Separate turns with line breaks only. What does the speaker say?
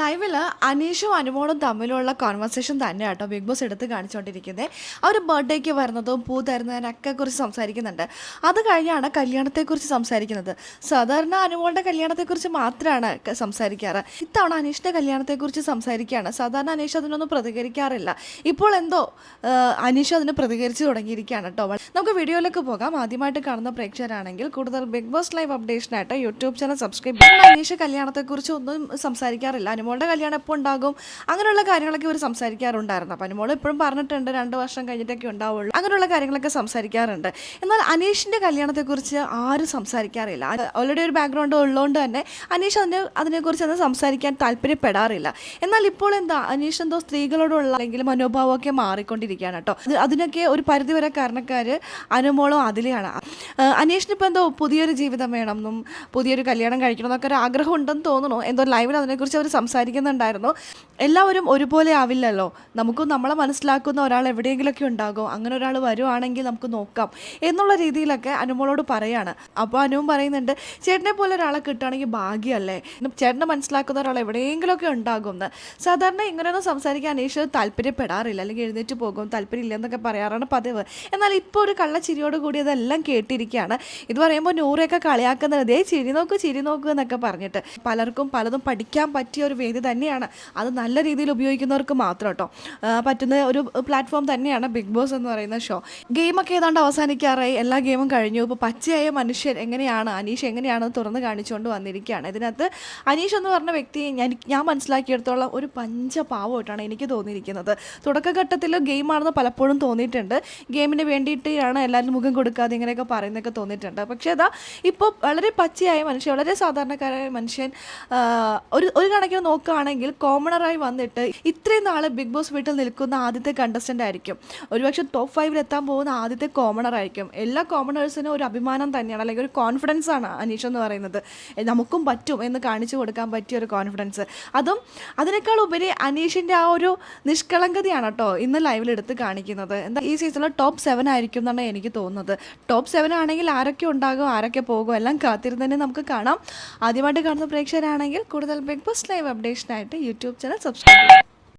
ലൈവിൽ അനീഷും അനുമോളും തമ്മിലുള്ള കോൺവെർസേഷൻ തന്നെ കേട്ടോ ബിഗ് ബോസ് എടുത്ത് കാണിച്ചുകൊണ്ടിരിക്കുന്നത് അവർ ബർത്ത്ഡേക്ക് വരുന്നതും പൂ തരുന്നതിനൊക്കെ കുറിച്ച് സംസാരിക്കുന്നുണ്ട്. അത് കഴിഞ്ഞാണ് കല്യാണത്തെക്കുറിച്ച് സംസാരിക്കുന്നത്. സാധാരണ അനുമോളുടെ കല്യാണത്തെക്കുറിച്ച് മാത്രമാണ് സംസാരിക്കാറ്. ഇത്തവണ അനീഷിന്റെ കല്യാണത്തെക്കുറിച്ച് സംസാരിക്കുകയാണ്. സാധാരണ അനീഷ് അതിനൊന്നും പ്രതികരിക്കാറില്ല. ഇപ്പോൾ എന്തോ അനീഷ് അതിന് പ്രതികരിച്ച് തുടങ്ങിയിരിക്കുകയാണ് കേട്ടോ. നമുക്ക് വീഡിയോയിലേക്ക് പോകാം. ആദ്യമായിട്ട് കാണുന്ന പ്രേക്ഷകരാണെങ്കിൽ കൂടുതൽ ബിഗ് ബോസ് ലൈവ് അപ്ഡേഷനായിട്ട് യൂട്യൂബ് ചാനൽ സബ്സ്ക്രൈബ് ചെയ്യും അനീഷ് കല്യാണത്തെക്കുറിച്ച് ഒന്നും സംസാരിക്കാറില്ല. അനുമോളുടെ കല്യാണം എപ്പോൾ ഉണ്ടാകും? അങ്ങനെയുള്ള കാര്യങ്ങളൊക്കെ ഇവർ സംസാരിക്കാറുണ്ടായിരുന്നു. പനിമോൾ എപ്പോഴും പറഞ്ഞിട്ടുണ്ട് രണ്ട് വർഷം കഴിഞ്ഞിട്ടൊക്കെ ഉണ്ടാവുള്ളൂ. അങ്ങനെയുള്ള കാര്യങ്ങളൊക്കെ സംസാരിക്കാറുണ്ട്. എന്നാൽ അനീഷിന്റെ കല്യാണത്തെക്കുറിച്ച് ആരും സംസാരിക്കാറില്ല. ഓൾറെഡി ഒരു ബാക്ക്ഗ്രൗണ്ട് ഉള്ളതുകൊണ്ട് തന്നെ അനീഷ് അതിനെ അതിനെക്കുറിച്ച് ഒന്നും സംസാരിക്കാൻ താല്പര്യപ്പെടാറില്ല. എന്നാൽ ഇപ്പോൾ എന്താ അനീഷ് എന്തോ സ്ത്രീകളോടുള്ള അല്ലെങ്കിൽ മനോഭാവമൊക്കെ മാറിക്കൊണ്ടിരിക്കുകയാണ് കേട്ടോ. അത് അതിനൊക്കെ ഒരു പരിധിവരെ കാരണക്കാർ അനുമോളും അതിലെയാണ്. അനീഷിന് ഇപ്പോൾ എന്തോ പുതിയൊരു ജീവിതം വേണം എന്നും പുതിയൊരു കല്യാണം കഴിക്കണം എന്നൊക്കെ ഒരു ആഗ്രഹം ഉണ്ടെന്ന് തോന്നുന്നു. എന്തോ ലൈവിൽ അതിനെക്കുറിച്ച് അവർ സംസാരിക്കുന്നുണ്ടായിരുന്നു. എല്ലാവരും ഒരുപോലെ ആവില്ലല്ലോ. നമുക്ക് നമ്മളെ മനസ്സിലാക്കുന്ന ഒരാൾ എവിടെയെങ്കിലുമൊക്കെ ഉണ്ടാകും. അങ്ങനെ ഒരാൾ വരുവാണെങ്കിൽ നമുക്ക് നോക്കാം എന്നുള്ള രീതിയിലൊക്കെ അനുമോളോട് പറയാണ്. അപ്പോൾ അനുവും പറയുന്നുണ്ട് ചേട്ടനെ പോലെ ഒരാളെ കിട്ടുകയാണെങ്കിൽ ഭാഗ്യമല്ലേ ചേട്ടനെ മനസ്സിലാക്കുന്ന ഒരാൾ എവിടെയെങ്കിലുമൊക്കെ ഉണ്ടാകും എന്ന് സാധാരണ ഇങ്ങനെയൊന്നും സംസാരിക്കാൻ അനീഷ് താല്പര്യപ്പെടാറില്ല. അല്ലെങ്കിൽ എഴുന്നേറ്റ് പോകും താല്പര്യമില്ല എന്നൊക്കെ പറയാറാണ് പതിവ്. എന്നാൽ ഇപ്പോൾ ഒരു കള്ളച്ചിരിയോട് കൂടി അതെല്ലാം കേട്ടിരിക്കുകയാണ് ഇത് പറയുമ്പോൾ നൂറയൊക്കെ കളിയാക്കുന്നത് ദേ ചിരി നോക്ക് ചിരി നോക്കൂ എന്നൊക്കെ പറഞ്ഞിട്ട് പലർക്കും പലതും പഠിക്കാൻ പറ്റിയ ഒരു വേദി തന്നെയാണ്. അത് നല്ല രീതിയിൽ ഉപയോഗിക്കുന്നവർക്ക് മാത്രം കേട്ടോ. പറ്റുന്ന ഒരു പ്ലാറ്റ്ഫോം തന്നെയാണ് ബിഗ് ബോസ് എന്ന് പറയുന്ന ഷോ. ഗെയിമൊക്കെ ഏതാണ്ട് അവസാനിക്കാറായി. എല്ലാ ഗെയിമും കഴിഞ്ഞു. ഇപ്പോൾ പച്ചയായ മനുഷ്യൻ എങ്ങനെയാണ് അനീഷ് എങ്ങനെയാണ് തുറന്ന് കാണിച്ചുകൊണ്ട് വന്നിരിക്കുകയാണ്. ഇതിനകത്ത് അനീഷ് എന്ന് പറഞ്ഞ വ്യക്തി ഞാൻ ഞാൻ മനസ്സിലാക്കിയെടുത്തോളം ഒരു പഞ്ചപാവമായിട്ടാണ് എനിക്ക് തോന്നിയിരിക്കുന്നത്. തുടക്കഘട്ടത്തിൽ ഗെയിമാണെന്ന് പലപ്പോഴും തോന്നിയിട്ടുണ്ട്. ഗെയിമിന് വേണ്ടിയിട്ടാണ് എല്ലാവരും മുഖം കൊടുക്കാതെ ഇങ്ങനെയൊക്കെ പറയുന്നതൊക്കെ തോന്നിയിട്ടുണ്ട്. പക്ഷേ അതാ ഇപ്പോൾ വളരെ പച്ചയായ മനുഷ്യൻ വളരെ സാധാരണക്കാരായ മനുഷ്യൻ ഒരു ഒരു കണക്കിന് നോക്കുകയാണെങ്കിൽ കോമണറായി വന്നിട്ട് ഇത്രയും നാൾ ബിഗ് ബോസ് വീട്ടിൽ നിൽക്കുന്ന ആദ്യത്തെ കണ്ടസ്റ്റന്റ് ആയിരിക്കും. ഒരുപക്ഷെ ടോപ്പ് ഫൈവിൽ എത്താൻ പോകുന്ന ആദ്യത്തെ കോമണർ ആയിരിക്കും. എല്ലാ കോമണേഴ്സിനും ഒരു അഭിമാനം തന്നെയാണ് അല്ലെങ്കിൽ ഒരു കോൺഫിഡൻസ് ആണ് അനീഷ് എന്ന് പറയുന്നത്. നമുക്കും പറ്റും എന്ന് കാണിച്ചു കൊടുക്കാൻ പറ്റിയ ഒരു കോൺഫിഡൻസ് അതും അതിനേക്കാൾ ഉപരി അനീഷിന്റെ ആ ഒരു നിഷ്കളങ്കതയാണ് കേട്ടോ ഇന്ന് ലൈവിൽ എടുത്ത് കാണിക്കുന്നത്. എന്താ ഈ സീസണിൽ ടോപ്പ് സെവൻ ആയിരിക്കും എന്നാണ് എനിക്ക് തോന്നുന്നത്. ടോപ്പ് സെവൻ ആണെങ്കിൽ ആരൊക്കെ ഉണ്ടാകും ആരൊക്കെ പോകും എല്ലാം കാത്തിരുന്ന് തന്നെ നമുക്ക് കാണാം. ആദ്യമായിട്ട് കാണുന്ന പ്രേക്ഷകരാണെങ്കിൽ കൂടുതൽ ബിഗ് ബോസ് ലൈവ് അപ്ഡേഷനായിട്ട് യൂട്യൂബ് ചാനൽ സബ്സ്ക്രൈബ് ചെയ്യുക